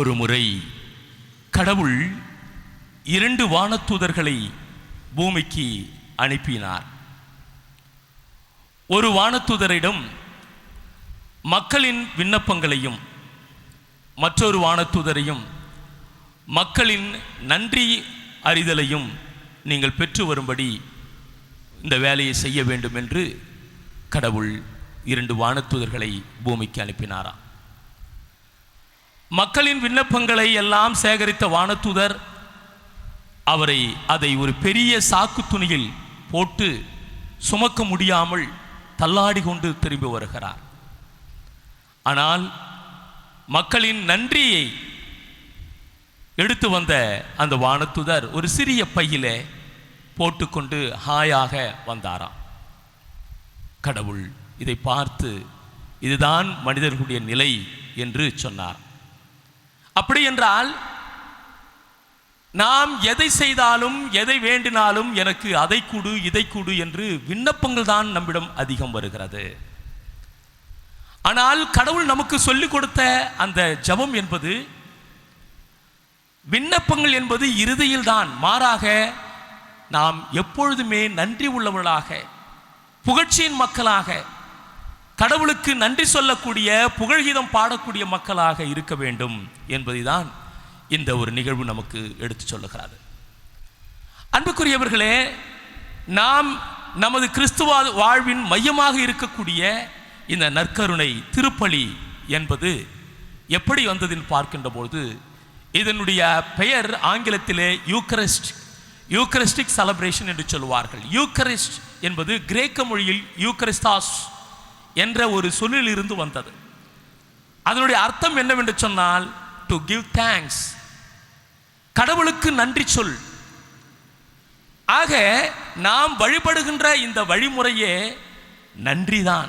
ஒரு முறை கடவுள் இரண்டு வானத்தூதர்களை பூமிக்கு அனுப்பினார். ஒரு வானத்தூதரிடம் மக்களின் விண்ணப்பங்களையும் மற்றொரு வானத்தூதரையும் மக்களின் நன்றி அறிதலையும் நீங்கள் பெற்று வரும்படி இந்த வேலையை செய்ய வேண்டும் என்று கடவுள் இரண்டு வானத்தூதர்களை பூமிக்கு அனுப்பினாராம். மக்களின் விண்ணப்பங்களை எல்லாம் சேகரித்த வானத்துதர் அவரை அதை ஒரு பெரிய சாக்கு துணியில் போட்டு சுமக்க முடியாமல் தள்ளாடி கொண்டு திரும்பி வருகிறார். ஆனால் மக்களின் நன்றியை எடுத்து வந்த அந்த வானத்துதர் ஒரு சிறிய பையிலே போட்டுக்கொண்டு ஹாயாக வந்தாராம். கடவுள் இதை பார்த்து இதுதான் மனிதர்களுடைய நிலை என்று சொன்னார். அப்படி என்றால் நாம் எதை செய்தாலும் எதை வேண்டினாலும் எனக்கு அதை கூடு இதை கூடு என்று விண்ணப்பங்கள் தான் நம்மிடம் அதிகம் வருகிறது. ஆனால் கடவுள் நமக்கு சொல்லிக் கொடுத்த அந்த ஜபம் என்பது விண்ணப்பங்கள் என்பது இறுதியில் தான் மாறாக நாம் எப்பொழுதுமே நன்றி உள்ளவர்களாக புகழ்ச்சியின் மக்களாக கடவுளுக்கு நன்றி சொல்லக்கூடிய புகழ்கீதம் பாடக்கூடிய மக்களாக இருக்க வேண்டும் என்பதை தான் இந்த ஒரு நிகழ்வு நமக்கு எடுத்து சொல்லுகிறது. அன்புக்குரியவர்களே நாம் நமது கிறிஸ்துவ வாழ்வின் மையமாக இருக்கக்கூடிய இந்த நற்கருணை திருப்பலி என்பது எப்படி வந்ததுன்னு பார்க்கின்ற பொழுது இதனுடைய பெயர் ஆங்கிலத்திலே யூக்கரிஸ்ட் யூக்கரிஸ்டிக் செலப்ரேஷன் என்று சொல்லுவார்கள். யூக்கரிஸ்ட் என்பது கிரேக்க மொழியில் யூக்கரிஸ்தாஸ் என்ற ஒரு சொல்லிலிருந்து வந்தது. அதனுடைய அர்த்தம் என்னவென்று சொன்னால் டு கிவ் தேங்க்ஸ் கடவுளுக்கு நன்றி சொல். ஆக நாம் வழிபடுகின்ற இந்த வழிமுறையே நன்றிதான்.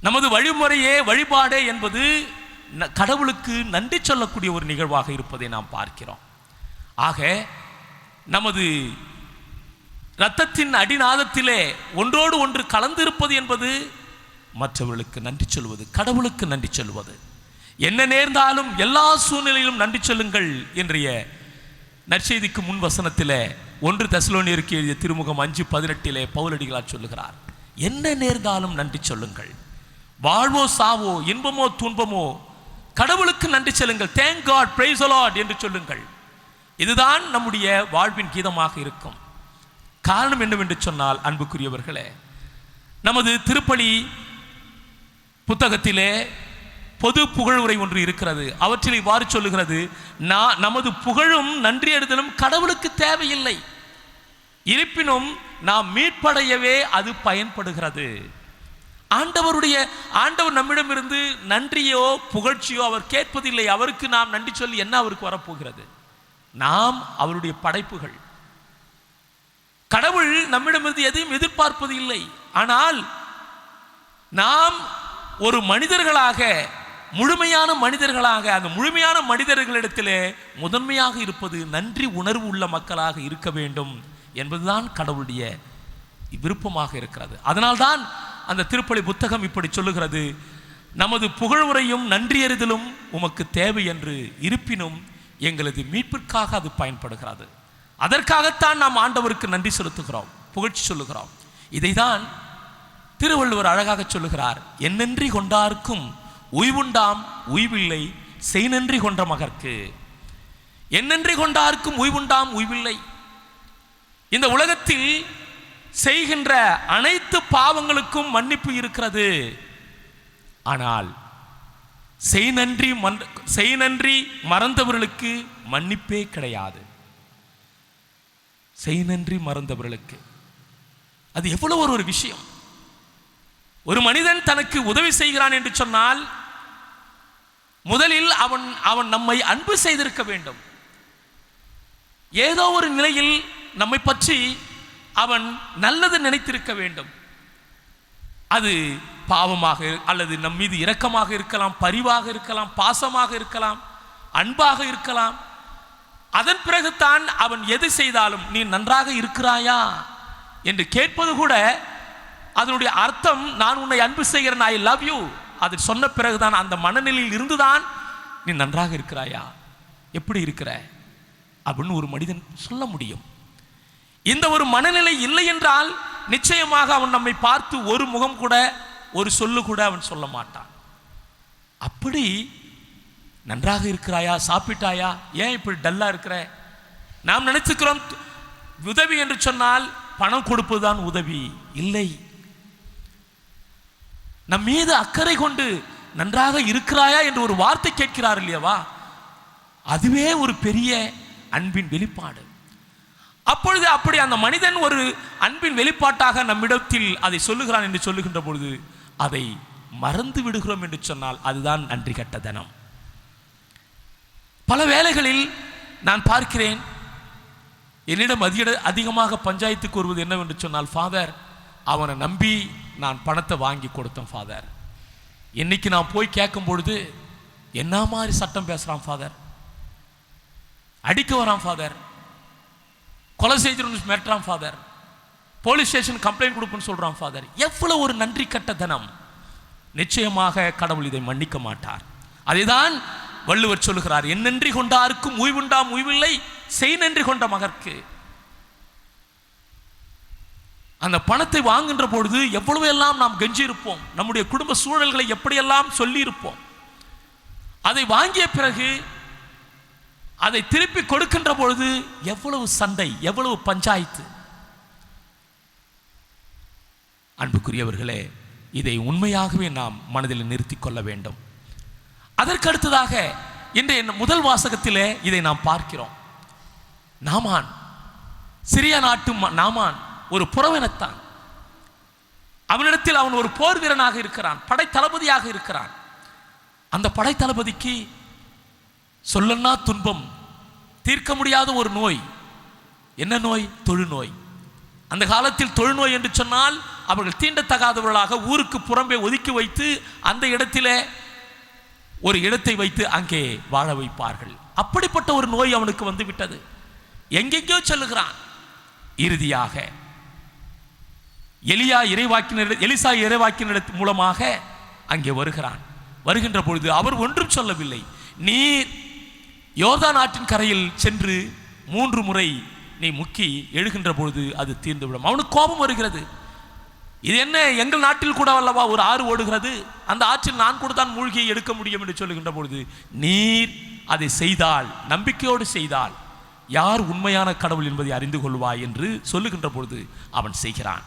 நமது வழிமுறையே வழிபாடே என்பது ந- கடவுளுக்கு நன்றி சொல்லக்கூடிய ஒரு நிகழ்வாக இருப்பதை நாம் பார்க்கிறோம். ஆக நமது இரத்தத்தின் அடிநாதத்திலே ஒன்றோடு ஒன்று கலந்திருப்பது என்பது மற்றவர்களுக்கு நன்றி சொல்வது கடவுளுக்கு நன்றி சொல்வது. என்ன நேர்ந்தாலும் எல்லா சூழ்நிலையிலும் நன்றி சொல்லுங்கள் என்றைய நற்செய்திக்கு முன் வசனத்திலே ஒன்று தசலோனியருக்கு எழுதிய திருமுகம் அஞ்சு பதினெட்டிலே பவுலடிகளார் சொல்லுகிறார். என்ன நேர்ந்தாலும் நன்றி சொல்லுங்கள். வாழ்வோ சாவோ இன்பமோ துன்பமோ கடவுளுக்கு நன்றி செல்லுங்கள். தேங்க் காட் பிரைஸ் அலாட் என்று சொல்லுங்கள். இதுதான் நம்முடைய வாழ்வின் கீதமாக இருக்கும். காரணம் என்னவென்று சொன்னால் அன்புக்குரியவர்களே நமது திருப்பலி புத்தகத்திலே பொது புகழுரை ஒன்று இருக்கிறது. அவற்றில் இவ்வாறு சொல்லுகிறது நான் நமது புகழும் நன்றி எடுதலும் கடவுளுக்கு தேவையில்லை. இருப்பினும் நாம் மீட்படையவே அது பயன்படுகிறது. ஆண்டவருடைய ஆண்டவர் நம்மிடமிருந்து நன்றியோ புகழ்ச்சியோ அவர் கேட்பதில்லை. அவருக்கு நாம் நன்றி சொல்லி என்ன அவருக்கு வரப்போகிறது? நாம் அவருடைய படைப்புகள். கடவுள் நம்மிடமிருந்து எதையும் எதிர்பார்ப்பது இல்லை. ஆனால் நாம் ஒரு மனிதர்களாக முழுமையான மனிதர்களாக அந்த முழுமையான மனிதர்களிடத்திலே முதன்மையாக இருப்பது நன்றி உணர்வு உள்ள மக்களாக இருக்க வேண்டும் என்பதுதான் கடவுளுடைய விருப்பமாக இருக்கிறது. அதனால்தான் அந்த திருப்பலி புத்தகம் இப்படி சொல்லுகிறது நமது புகழ்வுரையும் நன்றியறிதலும் உமக்கு தேவை என்று இருப்பினும் எங்களது மீட்பிற்காக அது பயன்படுகிறது. அதற்காகத்தான் நாம் ஆண்டவருக்கு நன்றி செலுத்துகிறோம் புகழ்ச்சி சொல்லுகிறோம். இதைதான் திருவள்ளுவர் அழகாக சொல்லுகிறார் என்னன்றி கொண்டார்க்கும் உய்வுண்டாம் உய்வில்லை செய் நன்றி கொன்ற மகற்கு. என்னன்றி கொண்டார்க்கும் உய்வுண்டாம் உய்வில்லை. இந்த உலகத்தில் செய்கின்ற அனைத்து பாவங்களுக்கும் மன்னிப்பு இருக்கிறது. ஆனால் செய் நன்றி மன் செய் நன்றி மறந்தவர்களுக்கு மன்னிப்பே கிடையாது. செய் நன்றி மறந்தவர்களுக்கு. அது எவ்வளவு ஒரு ஒரு விஷயம். ஒரு மனிதன் தனக்கு உதவி செய்கிறான் என்று சொன்னால் முதலில் அவன் அவன் நம்மை அன்பு செய்திருக்க வேண்டும். ஏதோ ஒரு நிலையில் நம்மை பற்றி அவன் நல்லது நினைத்திருக்க வேண்டும். அது பாவமாக அல்லது நம் மீது இரக்கமாக இருக்கலாம் பரிவாக இருக்கலாம் பாசமாக இருக்கலாம் அன்பாக இருக்கலாம் அதன் பிறகுதான் அவன் எது செய்தாலும் நீ நன்றாக இருக்கிறாயா? என்று கேட்பது கூட அதனுடைய அர்த்தம் நான் உன்னை அன்பு செய்கிறேன் ஐ லவ் யூ அது சொன்ன பிறகுதான் அந்த மனநிலையில் இருந்துதான் நீ நன்றாக இருக்கிறாயா? எப்படி இருக்கிற? அப்படின்னு ஒரு மனிதன் சொல்ல முடியும். இந்த ஒரு மனநிலை இல்லை என்றால் நிச்சயமாக அவன் நம்மை பார்த்து ஒரு முகம் கூட ஒரு சொல்லு கூட அவன் சொல்ல மாட்டான். அப்படி நன்றாக இருக்கிறாயா? சாப்பிட்டாயா? ஏன் இப்படி டல்லாக இருக்கிற? நாம் நினைத்துக்கிறோம் உதவி என்று சொன்னால் பணம் கொடுப்பதுதான் உதவி. இல்லை. நம் மீது அக்கறை கொண்டு நன்றாக இருக்கிறாயா என்று ஒரு வார்த்தை கேட்கிறார் இல்லையவா? அதுவே ஒரு பெரிய அன்பின் வெளிப்பாடு. அப்பொழுது அப்படி அந்த மனிதன் ஒரு அன்பின் வெளிப்பாட்டாக நம்மிடத்தில் அதை சொல்லுகிறான் என்று சொல்லுகின்ற பொழுது அதை மறந்து விடுகிறோம் என்று சொன்னால் அதுதான் நன்றி கட்ட தனம். பல வேலைகளில் நான் பார்க்கிறேன் என்னிடம் அதிக அதிகமாக பஞ்சாயத்து கூறுவது என்னவென்று சொன்னால் ஃபாதர் அவனை நம்பி நான் பணத்தை வாங்கி கொடுத்தேன் ஃபாதர் இன்னைக்கு நான் போய் கேட்கும் பொழுது என்ன மாதிரி சட்டம் பேசுகிறான் ஃபாதர் அடிக்க வரான் ஃபாதர் கொலை செய்திருந்து மிரட்டுறான் ஃபாதர் போலீஸ் ஸ்டேஷன் கம்ப்ளைண்ட் கொடுப்புன்னு சொல்கிறான் ஃபாதர் எவ்வளவு ஒரு நன்றி கட்ட தனம். நிச்சயமாக கடவுள் இதை மன்னிக்க மாட்டார். அதைதான் வள்ளுவர் சொல்லுகிறார் என் நன்றி கொண்டாருக்கும் உய்வுண்டாம் உய்வில்லை செய் நன்றி கொண்ட மகற்கு. அந்த பணத்தை வாங்குகின்ற பொழுது எவ்வளவு எல்லாம் நாம் கெஞ்சியிருப்போம் நம்முடைய குடும்ப சூழல்களை எப்படியெல்லாம் சொல்லியிருப்போம் அதை வாங்கிய பிறகு அதை திருப்பி கொடுக்கின்ற பொழுது எவ்வளவு சண்டை எவ்வளவு பஞ்சாயத்து. அன்புக்குரியவர்களே இதை உண்மையாகவே நாம் மனதில் நிறுத்திக் கொள்ள வேண்டும். அதற்கு அடுத்ததாக இன்றைய முதல் வாசகத்திலே இதை நாம் பார்க்கிறோம். நாமான் சிறிய நாட்டு ம- நாமான் ஒரு புறவினத்தான். அவனிடத்தில் அவன் ஒரு போர் வீரனாக இருக்கிறான் படை தளபதியாக இருக்கிறான். அந்த படை தளபதிக்கு சொல்லன்னா துன்பம் தீர்க்க முடியாத ஒரு நோய். என்ன நோய்? தொழுநோய். அந்த காலத்தில் தொழுநோய் என்று சொன்னால் அவர்கள் தீண்டத்தகாதவர்களாக ஊருக்கு புறம்பே ஒதுக்கி வைத்து அந்த இடத்திலே ஒரு இடத்தை வைத்து அங்கே வாழ வைப்பார்கள். அப்படிப்பட்ட ஒரு நோய் அவனுக்கு வந்து விட்டது எங்கெங்கேயோ செல்லுகிறான். இறுதியாக எலியா இறைவாக்கினர் எலிசா இறைவாக்கினர் மூலமாக அங்கே வருகிறான். வருகின்ற பொழுது அவர் ஒன்றும் சொல்லவில்லை. நீர் யோர்தா நாட்டின் கரையில் சென்று மூன்று முறை நீ முக்கி எழுகின்ற பொழுது அது தீர்ந்துவிடும். அவனுக்கு கோபம் வருகிறது. இது என்ன எங்கள் நாட்டில் கூட அல்லவா ஒரு ஆறு ஓடுகிறது? அந்த ஆற்றில் நான் கூட தான் மூழ்கியை எடுக்க முடியும் என்று சொல்லுகின்ற பொழுது நீர் அதை செய்தால் நம்பிக்கையோடு செய்தால் யார் உண்மையான கடவுள் என்பதை அறிந்து கொள்வாய் என்று சொல்லுகின்ற பொழுது அவன் செய்கிறான்.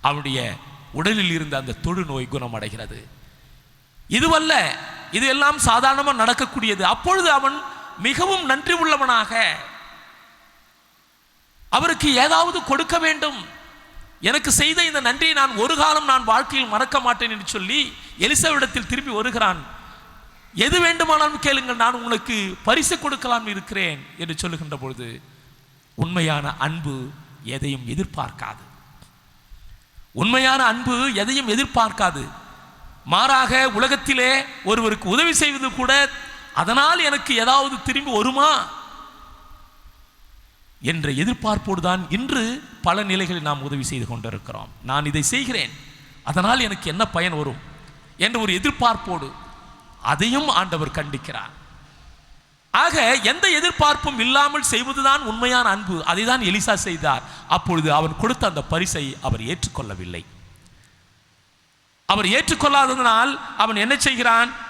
அவனுடைய உடலில் இருந்த அந்த தொழுநோய் குணமடைகிறது. இதுவல்ல இது எல்லாம் சாதாரணமாக நடக்கக்கூடியது. அப்பொழுது அவன் மிகவும் நன்றி உள்ளவனாக அவருக்கு ஏதாவது கொடுக்க வேண்டும். எனக்கு செய்த இந்த நன்றியை நான் ஒரு காலம் நான் வாழ்க்கையில் மறக்க மாட்டேன் என்று சொல்லி எலிசாவிடத்தில் திரும்பி வருகிறான். எது வேண்டுமானாலும் கேளுங்கள் நான் உங்களுக்கு பரிசு கொடுக்கலாம் இருக்கிறேன் என்று சொல்லுகின்ற பொழுது உண்மையான அன்பு எதையும் எதிர்பார்க்காது. உண்மையான அன்பு எதையும் எதிர்பார்க்காது. மாறாக உலகத்திலே ஒருவருக்கு உதவி செய்வது கூட அதனால் எனக்கு ஏதாவது திரும்பி வருமா? என்ற எதிர்பார்ப்போடு தான் இன்று பல நிலைகளில் நாம் உதவி செய்து கொண்டிருக்கிறோம். நான் இதை செய்கிறேன். அதனால் எனக்கு என்ன பயன் வரும்? என்ற ஒரு எதிர்பார்ப்போடு அதையும் ஆண்டவர் கண்டிக்கிறார். ஆக எந்த எதிர்பார்ப்பும் இல்லாமல் செய்வதுதான் உண்மையான அன்பு. அதை தான் எலிசா செய்தார். அப்பொழுது அவன் கொடுத்த அந்த பரிசை அவர் ஏற்றுக்கொள்ளவில்லை. அவர் ஏற்றுக்கொள்ளாததனால் அவன் என்ன செய்கிறான்?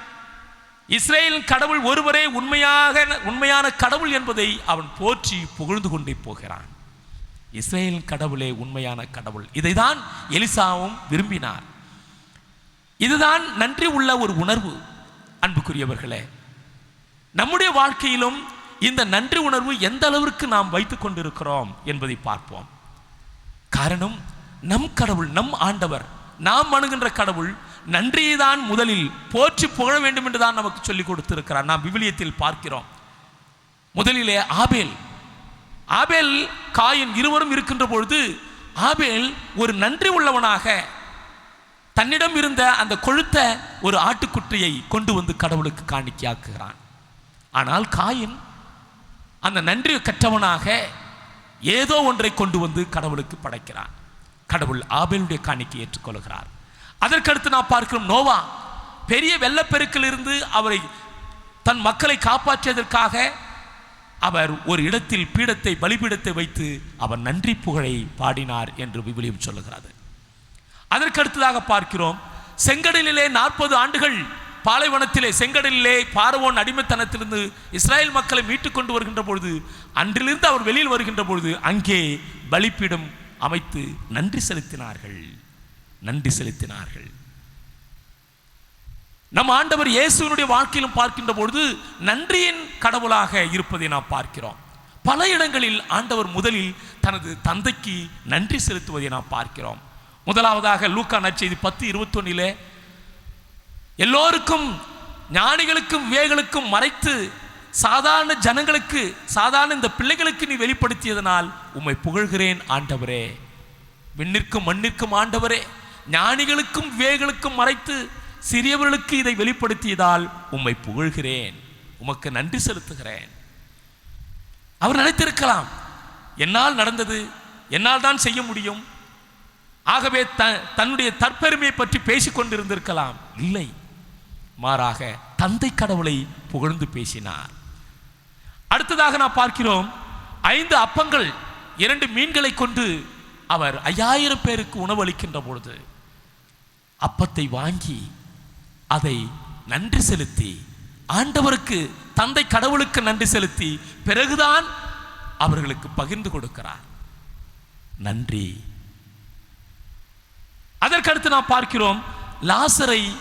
இஸ்ரேலின் கடவுள் ஒருவரே உண்மையாக உண்மையான கடவுள் என்பதை அவன் போற்றி புகழ்ந்து கொண்டே போகிறான். இஸ்ரேலின் கடவுளே உண்மையான கடவுள். இதைதான் எலிசாவும் விரும்பினார். இதுதான் நன்றி உள்ள ஒரு உணர்வு அன்புக்குரியவர்களே. நம்முடைய வாழ்க்கையிலும் இந்த நன்றி உணர்வு எந்த அளவிற்கு நாம் வைத்துக் கொண்டிருக்கிறோம் என்பதை பார்ப்போம். காரணம் நம் கடவுள் நம் ஆண்டவர் நாம் அணுகின்ற கடவுள் நன்றியை தான் முதலில் போற்றி புகழ வேண்டும் என்று தான் நமக்கு சொல்லிக் கொடுத்திருக்கிறார். நாம் விவிலியத்தில் பார்க்கிறோம். முதலிலே ஆபேல். ஆபேல் காயின் இருவரும் இருக்கின்ற பொழுது ஆபேல் ஒரு நன்றி உள்ளவனாக தன்னிடம் இருந்த அந்த கொழுத்த ஒரு ஆட்டுக்குட்டியை கொண்டு வந்து கடவுளுக்கு காணிக்கையாக்குகிறான். ஆனால் காயின் அந்த நன்றி கற்றவனாக ஏதோ ஒன்றை கொண்டு வந்து கடவுளுக்கு படைக்கிறான். கடவுள் ஆபேலுடைய காணிக்கை ஏற்றுக்கொள்கிறார். அதற்கடுத்து நான் பார்க்கிறோம் நோவா. பெரிய வெள்ளப்பெருக்கிலிருந்து அவரை தன் மக்களை காப்பாற்றியதற்காக அவர் ஒரு இடத்தில் பீடத்தை பலிபீடத்தை வைத்து அவர் நன்றி புகழை பாடினார் என்று விவிலியம் சொல்லுகிறது. அதற்கடுத்ததாக பார்க்கிறோம் செங்கடலிலே நாற்பது ஆண்டுகள் பாலைவனத்திலே செங்கடலிலே பார்வோன் அடிமைத்தனத்திலிருந்து இஸ்ராயேல் மக்களை மீட்டுக் கொண்டு வருகின்ற பொழுது அன்றிலிருந்து அவர் வெளியில் வருகின்ற பொழுது அங்கே பலிப்பீடம் அமைத்து நன்றி செலுத்தினார்கள். நன்றி செலுத்தினார்கள். நம் ஆண்டவர் இயேசுவினுடைய வாழ்க்கையிலும் பார்க்கின்ற பொழுது நன்றியின் கடவுளாக இருப்பதை நாம் பார்க்கிறோம். பல இடங்களில் ஆண்டவர் முதலில் தனது தந்தைக்கு நன்றி செலுத்துவதை நாம் பார்க்கிறோம். முதலாவதாக லூக்கா நற்செய்தி பத்து இருபத்தொன்னிலே எல்லோருக்கும் ஞானிகளுக்கும் விவேகளுக்கும் மறைத்து சாதாரண ஜனங்களுக்கு சாதாரண இந்த பிள்ளைகளுக்கு நீ வெளிப்படுத்தியதனால் உம்மை புகழ்கிறேன் ஆண்டவரே. விண்ணிற்கும் மண்ணிற்கும் ஆண்டவரே. ஞானிகளுக்கும் விவேகளுக்கும் மறைத்து சிறியவர்களுக்கு இதை வெளிப்படுத்தியதால் உம்மை புகழ்கிறேன். உமக்கு நன்றி செலுத்துகிறேன். அவர் நினைத்திருக்கலாம் என்னால் நடந்தது என்னால் தான் செய்ய முடியும். ஆகவே த தன்னுடைய தற்பெருமையை பற்றி பேசிக்கொண்டிருந்திருக்கலாம் இல்லை. மாறாக தந்தை கடவுளை புகழ்ந்து பேசினார். அடுத்ததாக நாம் பார்க்கிறோம் ஐந்து அப்பங்கள் இரண்டு மீன்களை கொண்டு அவர் ஐயாயிரம் பேருக்கு உணவளிக்கின்ற பொழுது. அப்பத்தை வாங்கி அதை நன்றி செலுத்தி ஆண்டவருக்கு தந்தை கடவுளுக்கு நன்றி செலுத்தி பிறகுதான் அவர்களுக்கு பகிர்ந்து கொடுக்கிறார். நன்றி. அதற்கடுத்து நாம் பார்க்கிறோம் லாசரை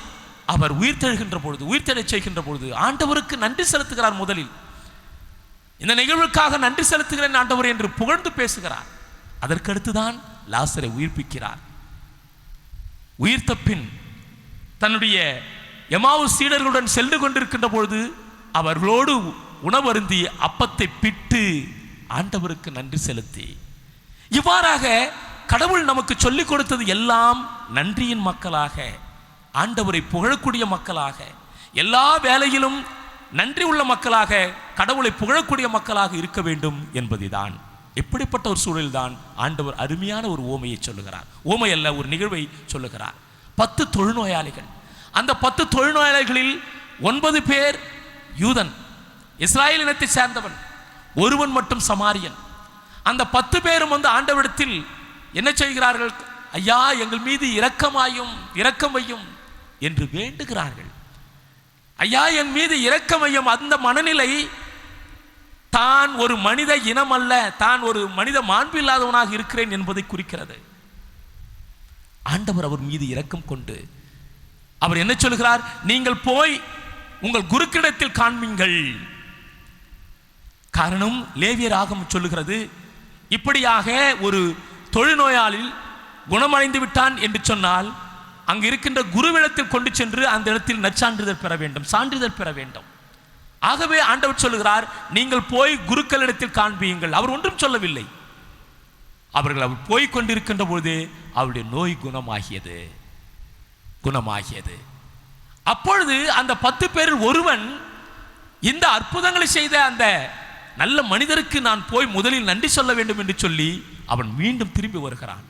அவர் உயிர்த்தெழுகின்ற பொழுது உயிர்த்தெழச் செய்கின்ற பொழுது ஆண்டவருக்கு நன்றி செலுத்துகிறார் முதலில். இந்த நிகழ்வுக்காக நன்றி செலுத்துகிறேன் ஆண்டவர் என்று புகழ்ந்து பேசுகிறார். அதற்கடுத்து தான் லாசரை உயிர்ப்பிக்கிறார். உயிர் தப்பின் தன்னுடைய எமாவு சீடர்களுடன் சென்று கொண்டிருக்கின்ற பொழுது அவர்களோடு உணவருந்தி அப்பத்தை பிட்டு ஆண்டவருக்கு நன்றி செலுத்தி. இவ்வாறாக கடவுள் நமக்கு சொல்லிக் கொடுத்தது எல்லாம் நன்றியின் மக்களாக ஆண்டவரை புகழக்கூடிய மக்களாக எல்லா வேலையிலும் நன்றி உள்ள மக்களாக கடவுளை புகழக்கூடிய மக்களாக இருக்க வேண்டும் என்பதுதான். எப்படிப்பட்ட ஒரு சூழலில்தான் ஆண்டவர் அருமையான ஒரு ஓமையை சொல்லுகிறார். ஓமை அல்ல ஒரு நிகழ்வை சொல்லுகிறார். பத்து தொழுநோயாளிகள். அந்த பத்து தொழுநோயாளிகளில் ஒன்பது பேர் யூதன் இஸ்ராயல் இனத்தை சேர்ந்தவன் ஒருவன் மட்டும் சமாரியன். அந்த பத்து பேரும் வந்து ஆண்டவரிடத்தில் என்ன செய்கிறார்கள் ஐயா எங்கள் மீது இரக்கமாயும் இரக்கமையும் என்று வேண்டுகிறார்கள். ஐயா என் மீது இரக்கமையும் அந்த மனநிலை தான் ஒரு மனித இனம் அல்ல தான் ஒரு மனித மாண்பு இல்லாதவனாக இருக்கிறேன் என்பதை குறிக்கிறது. ஆண்டவர் அவர் மீது இரக்கம் கொண்டு அவர் என்ன சொல்கிறார்? நீங்கள் போய் உங்கள் குருக்கிடத்தில் காண்பீங்கள். காரணம் லேவியர் ஆகம் சொல்லுகிறது இப்படியாக ஒரு தொழுநோயாளில் குணமடைந்து விட்டான் என்று சொன்னால் அங்கு இருக்கின்ற குருவிடத்தில் கொண்டு சென்று அந்த இடத்தில் நற்சான்றிதழ் பெற வேண்டும் சான்றிதழ் பெற வேண்டும். ஆகவே ஆண்டவர் சொல்லுகிறார் நீங்கள் போய் குருக்களிடத்தில் காண்பியுங்கள். அவர் ஒன்றும் சொல்லவில்லை. அவர்கள் அவர் போய் கொண்டிருக்கின்ற பொழுது அவருடைய நோய் குணமாகியது. குணமாகியது. அப்பொழுது அந்த பத்து பேரில் ஒருவன் இந்த அற்புதங்களை செய்த அந்த நல்ல மனிதருக்கு நான் போய் முதலில் நன்றி சொல்ல வேண்டும் என்று சொல்லி அவன் மீண்டும் திரும்பி வருகிறான்.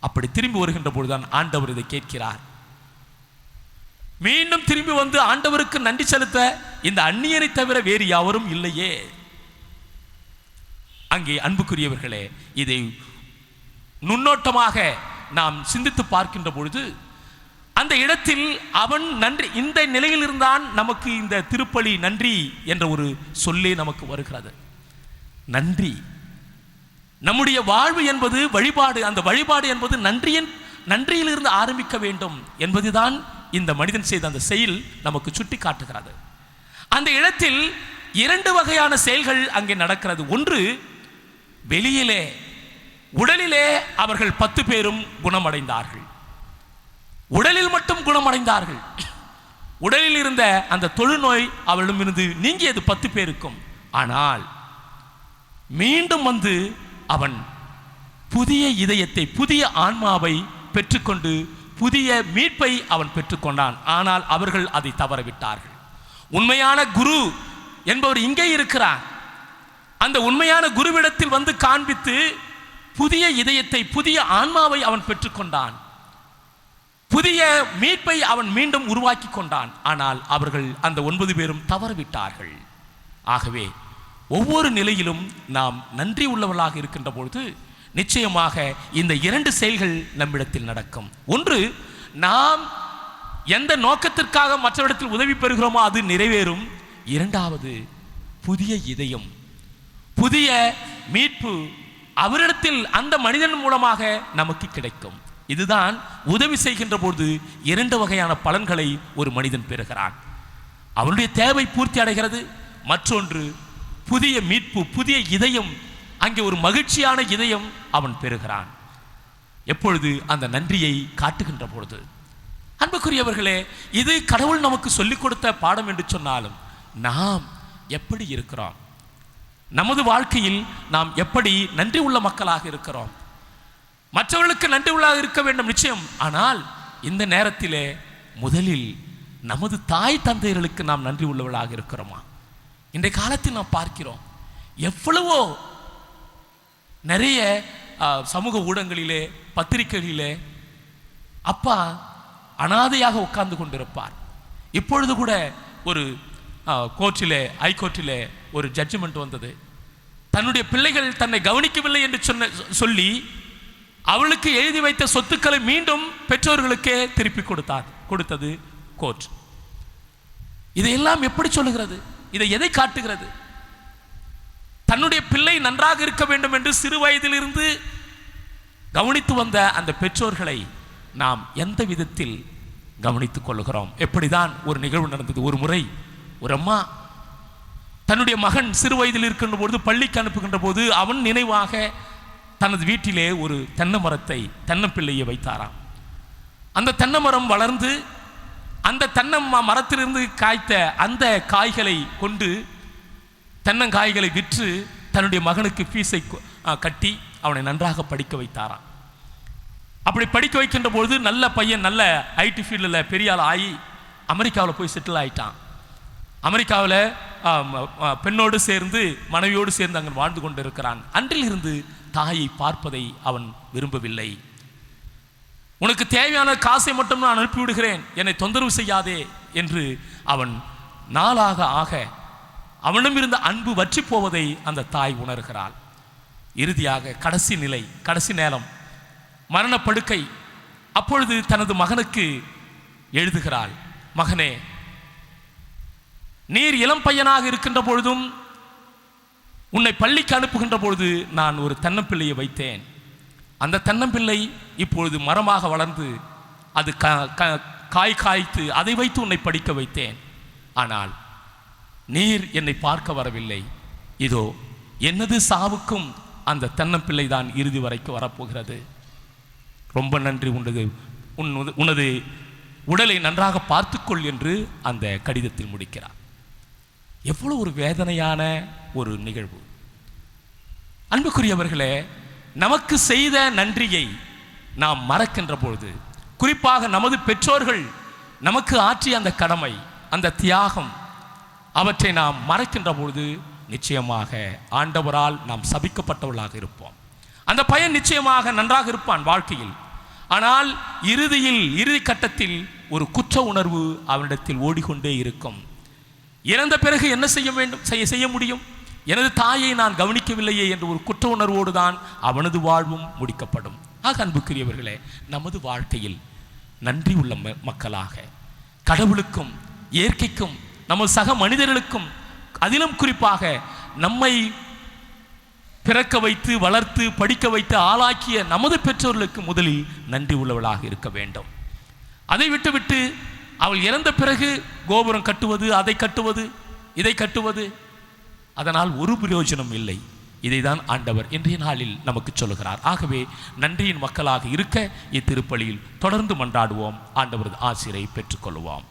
அப்படி திரும்பி வருகின்ற பொழுதுதான் ஆண்டவர் இதை கேட்கிறார். மீண்டும் திரும்பி வந்து ஆண்டவருக்கு நன்றி செலுத்த இந்த அந்நியனை தவிர வேறு யாவரும் இல்லையே. அங்கே அன்புக்குரியவர்களே இதை நுண்ணோட்டமாக நாம் சிந்தித்து பார்க்கின்ற பொழுது அந்த இடத்தில் அவன் நன்றி இந்த நிலையில் இருந்தான் நமக்கு இந்த திருப்பலி நன்றி என்ற ஒரு சொல்லே நமக்கு வருகிறது. நன்றி. நம்முடைய வாழ்வு என்பது வழிபாடு அந்த வழிபாடு என்பது நன்றியின் நன்றியிலிருந்து ஆரம்பிக்க வேண்டும் என்பதுதான் இந்த மனிதன் செய்த அந்த செயல் நமக்கு சுட்டி காட்டுகிறது அந்த இடத்தில் இரண்டு வகையான செயல்கள் அங்கே நடக்கிறது. ஒன்று வெளியிலே உடலிலே அவர்கள் பத்து பேரும் குணமடைந்தார்கள். உடலில் மட்டும் குணமடைந்தார்கள். உடலில் இருந்த அந்த தொழுநோய் அவளிடமிருந்து நீங்கியது பத்து பேருக்கும். ஆனால் மீண்டும் வந்து அவன் புதிய இதயத்தை புதிய ஆன்மாவை பெற்றுக்கொண்டு புதிய மீட்பை அவன் பெற்றுக்கொண்டான். ஆனால் அவர்கள் அதை தவறவிட்டார்கள். உண்மையான குரு என்பவர் இங்கே இருக்கிறார். அந்த உண்மையான குருவிடத்தில் வந்து காண்பித்து புதிய இதயத்தை புதிய ஆன்மாவை அவன் பெற்றுக்கொண்டான். புதிய மீட்பை அவன் மீண்டும் உருவாக்கி கொண்டான். ஆனால் அவர்கள் அந்த ஒன்பது பேரும் தவறவிட்டார்கள். ஆகவே ஒவ்வொரு நிலையிலும் நாம் நன்றி உள்ளவர்களாக இருக்கின்ற பொழுது நிச்சயமாக இந்த இரண்டு செயல்கள் நம்மிடத்தில் நடக்கும். ஒன்று நாம் எந்த நோக்கத்திற்காக மற்றவரிடத்தில் உதவி பெறுகிறோமோ அது நிறைவேறும். இரண்டாவது புதிய இதயம். புதிய மீட்பு அவரிடத்தில் அந்த மனிதன் மூலமாக நமக்கு கிடைக்கும். இதுதான் உதவி செய்கின்ற பொழுது இரண்டு வகையான பலன்களை ஒரு மனிதன் பெறுகிறான். அவனுடைய தேவை பூர்த்தி அடைகிறது. மற்றொன்று புதிய மீட்பு புதிய இதயம் அங்கே ஒரு மகிழ்ச்சியான இதயம் அவன் பெறுகிறான். எப்பொழுது அந்த நன்றியை காட்டுகின்ற பொழுது. அன்புக்குரியவர்களே இது கடவுள் நமக்கு சொல்லிக் கொடுத்த பாடம் என்று சொன்னாலும் நாம் எப்படி இருக்கிறோம்? நமது வாழ்க்கையில் நாம் எப்படி நன்றி உள்ள மக்களாக இருக்கிறோம்? மற்றவர்களுக்கு நன்றி உள்ளாக இருக்க வேண்டும் நிச்சயம். ஆனால் இந்த நேரத்திலே முதலில் நமது தாய் தந்தையர்களுக்கு நாம் நன்றி உள்ளவர்களாக இருக்கிறோமா? இன்றைய காலத்தில் நாம் பார்க்கிறோம் எவ்வளவோ நிறைய சமூக ஊடகங்களிலே பத்திரிகைகளிலே அப்பா அனாதையாக உட்கார்ந்து கொண்டிருப்பார். இப்பொழுது கூட ஒரு கோர்ட்டிலே ஹைகோர்ட்டிலே ஒரு ஜட்ஜ்மெண்ட் வந்தது. தன்னுடைய பிள்ளைகள் தன்னை கவனிக்கவில்லை என்று சொன்ன சொல்லி அவளுக்கு எழுதி வைத்த சொத்துக்களை மீண்டும் பெற்றோர்களுக்கே திருப்பி கொடுத்தார் கொடுத்தது கோர்ட் இதையெல்லாம் எப்படி சொல்லுகிறது? இதை எதை காட்டுகிறது? தன்னுடைய பிள்ளை நன்றாக இருக்க வேண்டும் என்று சிறு வயதிலிருந்து கவனித்து வந்த அந்த பெற்றோர்களை நாம் எந்த விதத்தில் கவனித்துக் கொள்கிறோம் எப்படிதான் ஒரு நிகழ்வு நடந்தது? ஒரு முறை ஒரு அம்மா தன்னுடைய மகன் சிறு வயதில் இருக்கின்ற பொழுது பள்ளிக்கு அனுப்புகின்ற போது அவன் நினைவாக தனது வீட்டிலே ஒரு தென்னை மரத்தை தென்னம்பிள்ளையை வைத்தாராம். அந்த தென்னை மரம் வளர்ந்து அந்த தென்னை மரத்திலிருந்து காய்த்த அந்த காய்களை கொண்டு தென்னங்காய்களை விற்று தன்னுடைய மகனுக்கு ஃபீஸை கட்டி அவனை நன்றாக படிக்க வைத்தாராம். அப்படி படிக்க வைக்கின்ற பொழுது நல்ல பையன் நல்ல ஐடி ஃபீல்டில் பெரிய ஆள் ஆகி அமெரிக்காவில் போய் செட்டில் ஆயிட்டான். அமெரிக்காவில் பெண்ணோடு சேர்ந்து மனைவியோடு சேர்ந்து அங்கே வாழ்ந்து கொண்டு இருக்கிறான் அன்றிலிருந்து தாயை பார்ப்பதை அவன் விரும்பவில்லை. உனக்கு தேவையான காசை மட்டும் நான் அனுப்பிவிடுகிறேன். என்னை தொந்தரவு செய்யாதே என்று அவன் நாளாக ஆக அவனும் இருந்த அன்பு வற்றி போவதை அந்த தாய் உணர்கிறாள். இறுதியாக கடைசி நிலை கடைசி நேரம் மரணப்படுக்கை அப்பொழுது தனது மகனுக்கு எழுதுகிறாள். மகனே நீர் இளம் பையனாக இருக்கின்ற பொழுதும் உன்னை பள்ளிக்கு அனுப்புகின்ற பொழுது நான் ஒரு தென்னம்பிள்ளையை வைத்தேன். அந்த தென்னம்பிள்ளை இப்பொழுது மரமாக வளர்ந்து அது க க- காய் காய்த்து அதை வைத்து உன்னை படிக்க வைத்தேன். ஆனால் நீர் என்னை பார்க்க வரவில்லை. இதோ எனது சாவுக்கும் அந்த தென்னம்பிள்ளை தான் இறுதி வரைக்கும் வரப்போகிறது. ரொம்ப நன்றி உனது உன் உனது உடலை நன்றாக பார்த்துக்கொள் என்று அந்த கடிதத்தில் முடிக்கிறார். எவ்வளவு ஒரு வேதனையான ஒரு நிகழ்வு. அன்புக்குரியவர்களே நமக்கு செய்த நன்றியை நாம் மறக்கின்ற பொழுது குறிப்பாக நமது பெற்றோர்கள் நமக்கு ஆற்றிய அந்த கடமை அந்த தியாகம் அவற்றை நாம் மறைக்கின்ற பொழுது நிச்சயமாக ஆண்டவரால் நாம் சபிக்கப்பட்டவர்களாக இருப்போம். அந்த பையன் நிச்சயமாக நன்றாக இருப்பான் வாழ்க்கையில். ஆனால் இறுதியில் இறுதி கட்டத்தில் ஒரு குற்ற உணர்வு அவனிடத்தில் ஓடிக்கொண்டே இருக்கும். இறந்த பிறகு என்ன செய்ய வேண்டும்? செய்ய செய்ய முடியும்? எனது தாயை நான் கவனிக்கவில்லையே என்ற ஒரு குற்ற உணர்வோடு தான் அவனது வாழ்வும் முடிக்கப்படும். ஆக அன்புக்குரியவர்களே நமது வாழ்க்கையில் நன்றி உள்ள ம- மக்களாக கடவுளுக்கும் இயற்கைக்கும் நமது சக மனிதர்களுக்கும் அதிலும் குறிப்பாக நம்மை பிறக்க வைத்து வளர்த்து படிக்க வைத்து ஆளாக்கிய நமது பெற்றோர்களுக்கு முதலில் நன்றி உள்ளவளாக இருக்க வேண்டும். அதை விட்டுவிட்டு அவள் இறந்த பிறகு கோபுரம் கட்டுவது அதை கட்டுவது இதை கட்டுவது அதனால் ஒரு பிரயோஜனம் இல்லை. இதைதான் ஆண்டவர் இன்றைய நாளில் நமக்கு சொல்லுகிறார். ஆகவே நன்றியின் மக்களாக இருக்க இத்திருப்பலியில் தொடர்ந்து மன்றாடுவோம். ஆண்டவரது ஆசிரியை பெற்றுக்கொள்வோம்